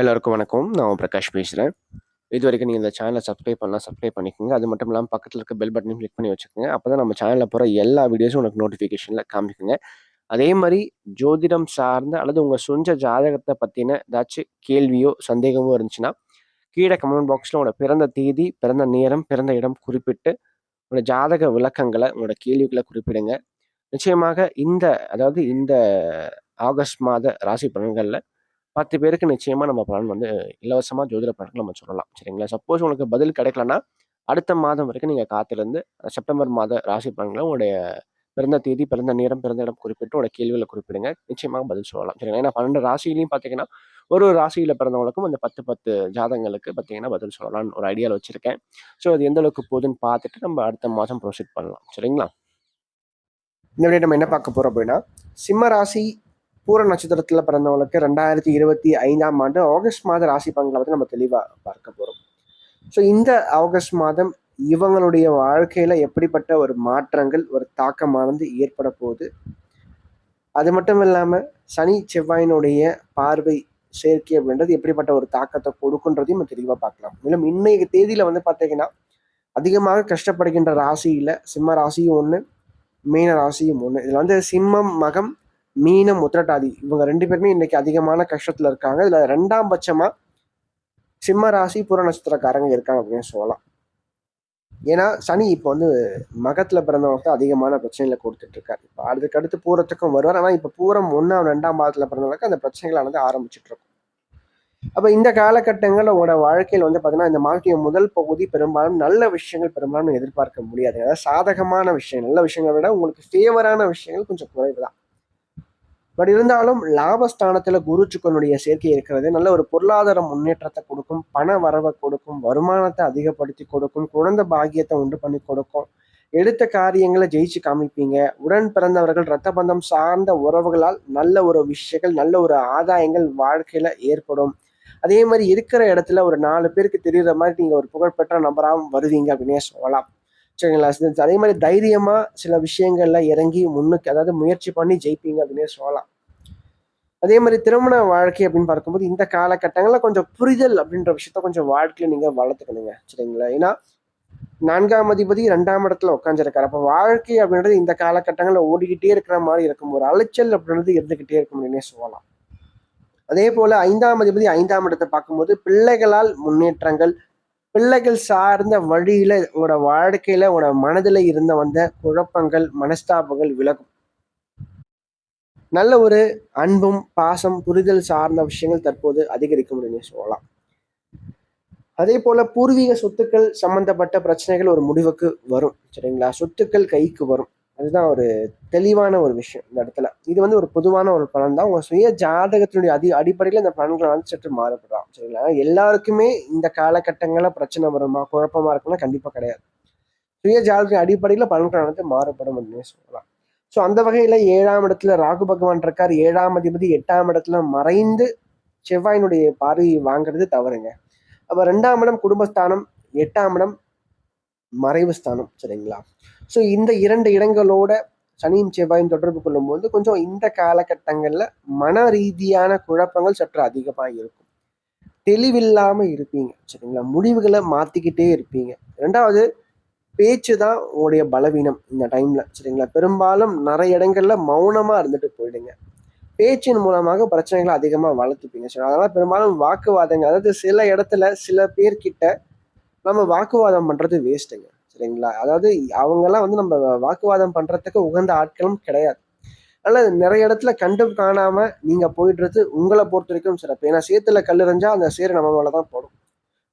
எல்லாருக்கும் வணக்கம். நான் பிரகாஷ் பிரகாஷ் இது இதுவரைக்கும் நீங்கள் இந்த சேனலை சப்ஸ்கிரைப் பண்ணலாம், சப்ஸ்கிரைப் பண்ணிக்கோங்க. அது மட்டும் இல்லாமல் பக்கத்தில் இருக்க பெல் பட்டனையும் கிளிக் பண்ணி வச்சுக்கோங்க. அப்பதான் நம்ம சேனலில் போகிற எல்லா வீடியோஸும் உனக்கு நோட்டிஃபிகேஷனில் காமிக்குங்க. அதே மாதிரி ஜோதிடம் சார்ந்த அல்லது உங்கள் சொந்த ஜாதகத்தை பற்றின ஏதாச்சும் கேள்வியோ, சந்தேகமோ இருந்துச்சுன்னா, கீழே கமெண்ட் பாக்ஸில் உங்களோட பிறந்த தேதி, பிறந்த நேரம், பிறந்த இடம் குறிப்பிட்டு, உங்களோட ஜாதக விளக்கங்களை உங்களோட கேள்விகளை குறிப்பிடுங்க. நிச்சயமாக இந்த அதாவது இந்த ஆகஸ்ட் மாத ராசி பலன்களில் 10 பேருக்கு நிச்சயமா நம்ம பலன் வந்து இலவசமா ஜோதிட பலன்கள் நம்ம சொல்லலாம். சரிங்களா? சப்போஸ் உங்களுக்கு பதில் கிடைக்கலன்னா, அடுத்த மாதம் வரைக்கும் நீங்க காத்திருந்து செப்டம்பர் மாத ராசி பலன்களை உங்களுடைய பிறந்த தேதி, பிறந்த நேரம், பிறந்த இடம் குறிப்பிட்டு உங்களோட கேள்விகளை குறிப்பிடுங்க. நிச்சயமாக பதில் சொல்லலாம். சரிங்களா? ஏன்னா பன்னெண்டு ராசிலையும் பார்த்தீங்கன்னா, ஒரு ஒரு ராசியில் பிறந்தவங்களுக்கும் அந்த 10, 10 ஜாதகங்களுக்கு பார்த்தீங்கன்னா பதில் சொல்லலாம்னு ஒரு ஐடியாவில் வச்சிருக்கேன். ஸோ அது எந்த அளவுக்கு போகுதுன்னு பார்த்துட்டு நம்ம அடுத்த மாதம் ப்ரொசீட் பண்ணலாம். சரிங்களா? இந்த வீடியோ நம்ம என்ன பார்க்க போகிறோம் அப்படின்னா, சிம்ம ராசி பூர நட்சத்திரத்துல பிறந்தவங்களுக்கு 2025ஆம் ஆண்டு ஆகஸ்ட் மாத ராசி பங்களை வந்து நம்ம தெளிவா பார்க்க போறோம். ஸோ இந்த ஆகஸ்ட் மாதம் இவங்களுடைய வாழ்க்கையில எப்படிப்பட்ட ஒரு மாற்றங்கள், ஒரு தாக்கமானது ஏற்பட போகுது. அது மட்டும் இல்லாம சனி, செவ்வாயினுடைய பார்வை சேர்க்கை அப்படின்றது எப்படிப்பட்ட ஒரு தாக்கத்தை கொடுக்குன்றதையும் நம்ம தெளிவா பார்க்கலாம். மேலும் இன்னைய தேதியில வந்து பார்த்தீங்கன்னா, அதிகமாக கஷ்டப்படுகின்ற ராசியில சிம்ம ராசியும் ஒண்ணு, மீன ராசியும் ஒண்ணு. இதுல வந்து சிம்மம், மகம், மீனம், உத்திரட்டாதி இவங்க ரெண்டு பேருமே இன்னைக்கு அதிகமான கஷ்டத்துல இருக்காங்க. இதுல ரெண்டாம் பட்சமா சிம்ம ராசி, புற நட்சத்திரக்காரங்க இருக்காங்க அப்படின்னு சொல்லலாம். ஏன்னா, சனி இப்போ வந்து மகத்துல பிறந்தவங்க தான் அதிகமான பிரச்சனைகளை கொடுத்துட்டு இருக்காரு. இப்போ அதுக்கு அடுத்து பூரத்துக்கும் வருவார். ஆனால் இப்போ பூரம் ஒன்றாம் ரெண்டாம் மாதத்துல பிறந்தவங்களுக்கு அந்த பிரச்சனைகளானது ஆரம்பிச்சுட்டு இருக்கும். அப்போ இந்த காலகட்டங்களில் உங்களோட வாழ்க்கையில் வந்து பார்த்தீங்கன்னா, இந்த மாதத்திய முதல் பகுதி பெரும்பாலும் நல்ல விஷயங்கள் பெரும்பாலும் எதிர்பார்க்க முடியாது. அதாவது சாதகமான விஷயம், நல்ல விஷயங்களை விட உங்களுக்கு ஃபேவரான விஷயங்கள் கொஞ்சம் குறைவு தான். பட் இருந்தாலும் லாபஸ்தானத்துல குரு, சுக்கிரனுடைய சேர்க்கை இருக்கிறது நல்ல ஒரு பொருளாதார முன்னேற்றத்தை கொடுக்கும், பண வரவை கொடுக்கும், வருமானத்தை அதிகப்படுத்தி கொடுக்கும், குழந்தை பாகியத்தை உண்டு பண்ணி கொடுக்கும். எடுத்த காரியங்களை ஜெயிச்சு காமிப்பீங்க. உடன் பிறந்தவர்கள், ரத்த பந்தம் சார்ந்த உறவுகளால் நல்ல ஒரு விஷயங்கள், நல்ல ஒரு ஆதாயங்கள் வாழ்க்கையில ஏற்படும். அதே மாதிரி இருக்கிற இடத்துல ஒரு நாலு பேருக்கு தெரிகிற மாதிரி நீங்க ஒரு புகழ்பெற்ற நபராகவும் வருவீங்க அப்படின்னே சொல்லலாம். சரிங்களா? அதே மாதிரி தைரியமாக சில விஷயங்கள்ல இறங்கி முன்னுக்கு அதாவது முயற்சி பண்ணி ஜெயிப்பீங்க அப்படின்னே சொல்லலாம். அதே மாதிரி திருமண வாழ்க்கை அப்படின்னு பார்க்கும்போது, இந்த காலகட்டங்களில் கொஞ்சம் புரிதல் அப்படின்ற விஷயத்த கொஞ்சம் வாழ்க்கையில நீங்கள் வளர்த்துக்கணுங்க. சரிங்களா? ஏன்னா நான்காம் அதிபதி ரெண்டாம் இடத்துல உட்காந்துருக்காரு அப்போ வாழ்க்கை அப்படின்றது இந்த காலகட்டங்களில் ஓடிக்கிட்டே இருக்கிற மாதிரி இருக்கும். ஒரு அலைச்சல் அப்படின்றது இருந்துகிட்டே இருக்கும் அப்படின்னே சொல்லலாம். அதே போல ஐந்தாம் அதிபதி ஐந்தாம் இடத்தை பார்க்கும்போது, பிள்ளைகளால் முன்னேற்றங்கள், பிள்ளைகள் சார்ந்த வழியில உங்களோட வாழ்க்கையில உங்களோட மனதில இருந்த வந்த குழப்பங்கள், மனஸ்தாபங்கள் விலகும். நல்ல ஒரு அன்பும், பாசம், புரிதல் சார்ந்த விஷயங்கள் தற்போது அதிகரிக்கும் அப்படின்னு சொல்லலாம். அதே போல பூர்வீக சொத்துக்கள் சம்பந்தப்பட்ட பிரச்சனைகள் ஒரு முடிவுக்கு வரும். சரிங்களா? சொத்துக்கள் கைக்கு வரும். அதுதான் ஒரு தெளிவான ஒரு விஷயம் இந்த இடத்துல. இது வந்து ஒரு பொதுவான ஒரு பலன் தான். உங்கள் சுய ஜாதகத்தினுடைய அதி அடிப்படையில் இந்த பலன்கள் வந்து சற்று மாறுபடலாம். சரிங்களா? எல்லாருக்குமே இந்த காலகட்டங்களில் பிரச்சனை வருமா? குழப்பமாக இருக்கும்னா கண்டிப்பாக கிடையாது. சுய ஜாதகத்தின் அடிப்படையில் பலன்கள் வந்து மாறுபடும் அப்படின்னு சொல்லலாம். ஸோ அந்த வகையில் ஏழாம் இடத்துல ராகு பகவான் இருக்கார். ஏழாம் அதிபதி எட்டாம் இடத்துல மறைந்து செவ்வாயினுடைய பார்வையை வாங்குறது தவறுங்க. அப்போ ரெண்டாம் இடம் குடும்பஸ்தானம், எட்டாம் இடம் மறைவு ஸ்தானம். சரிங்களா? ஸோ இந்த இரண்டு இடங்களோட சனியும், செவ்வாயும் தொடர்பு கொள்ளும்போது, கொஞ்சம் இந்த காலகட்டங்களில் மன ரீதியான குழப்பங்கள் சற்று அதிகமாக இருக்கும். தெளிவில்லாமல் இருப்பீங்க. சரிங்களா? முடிவுகளை மாற்றிக்கிட்டே இருப்பீங்க. ரெண்டாவது பேச்சு தான் உங்களுடைய பலவீனம் இந்த டைமில் சரிங்களா? பெரும்பாலும் நிறைய இடங்கள்ல மௌனமாக இருந்துட்டு போயிடுங்க. பேச்சின் மூலமாக பிரச்சனைகளை அதிகமாக வளர்த்துப்பீங்க. சரி அதனால் பெரும்பாலும் வாக்குவாதங்கள் அதாவது சில இடத்துல சில பேர்கிட்ட நம்ம வாக்குவாதம் பண்றது வேஸ்ட்டுங்க. சரிங்களா? அதாவது அவங்கெல்லாம் வந்து நம்ம வாக்குவாதம் பண்றதுக்கு உகந்த ஆட்களும் கிடையாது. அதனால நிறைய இடத்துல கண்டும் காணாம நீங்க போயிடுறது உங்களை பொறுத்த வரைக்கும் சிறப்பு. ஏன்னா சேத்துல கல் எறிஞ்சா அந்த சேர் நம்ம தான் போடும்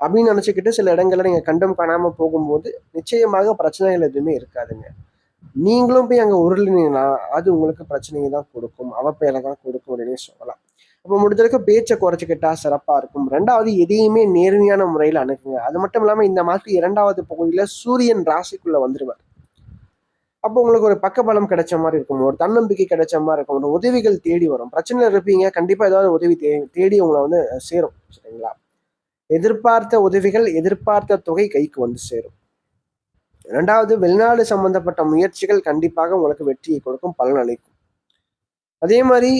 அப்படின்னு நினச்சிக்கிட்டு சில இடங்களில் நீங்கள் கண்டும் காணாமல் போகும்போது, நிச்சயமாக பிரச்சனைகள் எதுவுமே இருக்காதுங்க. நீங்களும் போய் அங்கே உருளினீங்கன்னா அது உங்களுக்கு பிரச்சனையை தான் கொடுக்கும். அவப்பெயரை தான் கொடுக்கும் அப்படின்னே சொல்லலாம். அப்போ முடிஞ்ச அளவுக்கு பேச்சை குறைச்சுக்கிட்டா சிறப்பாக இருக்கும். ரெண்டாவது எதையுமே நேர்மையான முறையில் அணுகுங்க. அது மட்டும் இல்லாமல் இந்த மாதத்து இரண்டாவது பகுதியில் சூரியன் ராசிக்குள்ளே வந்துடுவார் அப்போ உங்களுக்கு ஒரு பக்கபலம் கிடைச்ச மாதிரி இருக்கும். ஒரு தன்னம்பிக்கை கிடைச்ச மாதிரி இருக்கும். ஒரு உதவிகள் தேடி வரும். பிரச்சனையில் இருப்பீங்க. கண்டிப்பாக ஏதாவது உதவி தே தேடி உங்களை வந்து சேரும். சரிங்களா? எதிர்பார்த்த உதவிகள், எதிர்பார்த்த தொகை கைக்கு வந்து சேரும். ரெண்டாவது வெளிநாடு சம்பந்தப்பட்ட முயற்சிகள் கண்டிப்பாக உங்களுக்கு வெற்றியை கொடுக்கும், பலன் அளிக்கும். அதே மாதிரி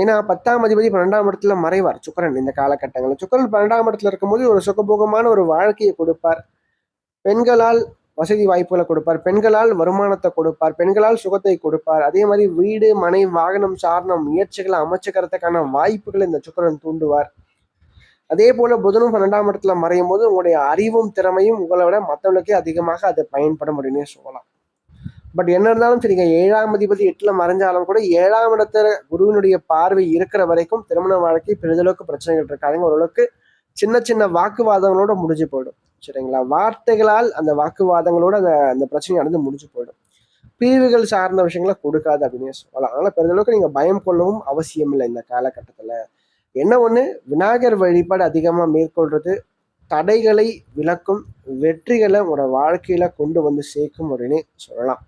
ஏன்னா பத்தாம் அதிபதி பன்னெண்டாம் இடத்துல மறைவார் சுக்கரன் இந்த காலகட்டங்களில். சுக்கரன் பன்னெண்டாம் இடத்துல இருக்கும்போது ஒரு சுகபோகமான ஒரு வாழ்க்கையை கொடுப்பார். பெண்களால் வசதி வாய்ப்புகளை கொடுப்பார். பெண்களால் வருமானத்தை கொடுப்பார். பெண்களால் சுகத்தை கொடுப்பார். அதே மாதிரி வீடு மனை வாகனம் சார்ந்த முயற்சிகளை அமைச்சுக்கிறதுக்கான வாய்ப்புகளை இந்த சுக்கரன் தூண்டுவார். அதே போல புதனும் பன்னெண்டாம் இடத்துல மறையும் போது உங்களுடைய அறிவும் திறமையும் உங்களை விட மற்றவர்களுக்கே அதிகமாக அது பயன்படும் அப்படின்னே சொல்லலாம். பட் என்ன இருந்தாலும் சரிங்க ஏழாம் அதிபதி எட்டுல மறைஞ்சாலும் கூட ஏழாம் இடத்துல குருவினுடைய பார்வை இருக்கிற வரைக்கும் திருமண வாழ்க்கை பெரிதளவுக்கு பிரச்சனைகள் இருக்காதுங்க. ஓரளவுக்கு சின்ன சின்ன வாக்குவாதங்களோட முடிஞ்சு போயிடும். சரிங்களா? வார்த்தைகளால் அந்த வாக்குவாதங்களோட அந்த அந்த பிரச்சனை நடந்து முடிஞ்சு போயிடும். பிரிவுகள் சார்ந்த விஷயங்களை கொடுக்காது அப்படின்னு சொல்லலாம். ஆனால் பெரிதளவுக்கு நீங்க பயம் கொள்ளவும் அவசியம் இல்லை இந்த காலகட்டத்தில். என்ன ஒண்ணு? விநாயகர் வழிபாடு அதிகமாக மேற்கொள்றது தடைகளை விளக்கும் வெற்றிகளை உங்களோட வாழ்க்கையில கொண்டு வந்து சேர்க்கும் அப்படின்னு சொல்லலாம்.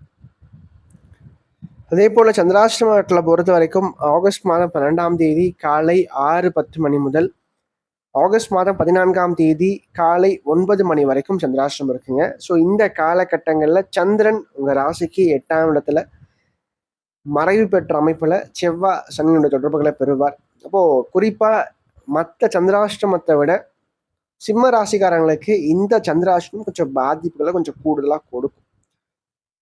அதே போல சந்திராஷ்டமத்தில் பொறுத்த வரைக்கும் ஆகஸ்ட் மாதம் பன்னெண்டாம் தேதி காலை ஆறு பத்து மணி முதல் ஆகஸ்ட் மாதம் பதினான்காம் தேதி காலை ஒன்பது மணி வரைக்கும் சந்திராஷ்டிரம் இருக்குங்க. ஸோ இந்த காலகட்டங்களில் சந்திரன் உங்கள் ராசிக்கு எட்டாம் இடத்துல மறைவு பெற்ற அமைப்பில் செவ்வாய் சனியினுடைய தொடர்புகளை பெறுவார். அப்போது குறிப்பாக மற்ற சந்திராஷ்டமத்தை விட சிம்ம ராசிக்காரங்களுக்கு இந்த சந்திராஷ்டிரம் கொஞ்சம் பாதிப்புகளை கொஞ்சம் கூடுதலாக கொடுக்கும்.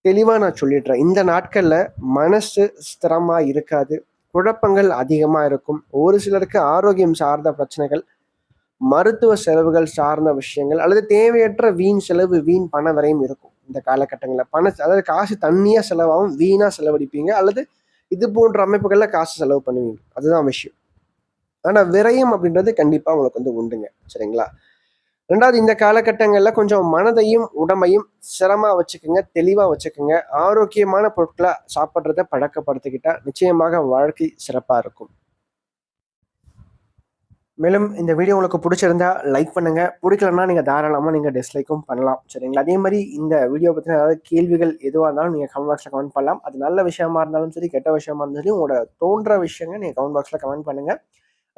தெளிவாக நான் சொல்லிடுறேன். இந்த நாட்களில் மனசு ஸ்திரமாக இருக்காது. குழப்பங்கள் அதிகமாக இருக்கும். ஒரு சிலருக்கு ஆரோக்கியம் சார்ந்த பிரச்சனைகள் மருத்துவ செலவுகள் சார்ந்த விஷயங்கள் அல்லது தேவையற்ற வீண் செலவு வீண் பண வரையும் இருக்கும் இந்த காலகட்டங்களில். பண அதாவது காசு தண்ணியாக செலவாகும் வீணாக செலவழிப்பீங்க அல்லது இது போன்ற அமைப்புகளில் காசு செலவு பண்ணுவீங்க. அதுதான் விஷயம். ஆனால் விரயம் அப்படின்றது கண்டிப்பாக உங்களுக்கு வந்து உண்டுங்க. சரிங்களா? ரெண்டாவது இந்த காலகட்டங்களில் கொஞ்சம் மனதையும் உடம்பையும் சிரமமாக வச்சுக்கோங்க தெளிவாக வச்சுக்கோங்க. ஆரோக்கியமான பொருட்களை சாப்பிட்றத பழக்கப்படுத்திக்கிட்டால் நிச்சயமாக வாழ்க்கை சிறப்பாக இருக்கும். மேலும் இந்த வீடியோ உங்களுக்கு பிடிச்சிருந்தா லைக் பண்ணுங்க. பிடிக்கலன்னா நீங்கள் தாராளமாக நீங்கள் டிஸ்லைக்கும் பண்ணலாம். சரிங்களா? அதே மாதிரி இந்த வீடியோ பற்றின ஏதாவது கேள்விகள் எதுவாக இருந்தாலும் நீங்கள் கமெண்ட் பாக்ஸில் கமெண்ட் பண்ணலாம். அது நல்ல விஷயமா இருந்தாலும் சரி கெட்ட விஷயமா இருந்தாலும் சரி உங்களோட தோன்ற விஷயங்கள் நீங்கள் கமெண்ட் பாக்ஸில் கமெண்ட் பண்ணுங்கள்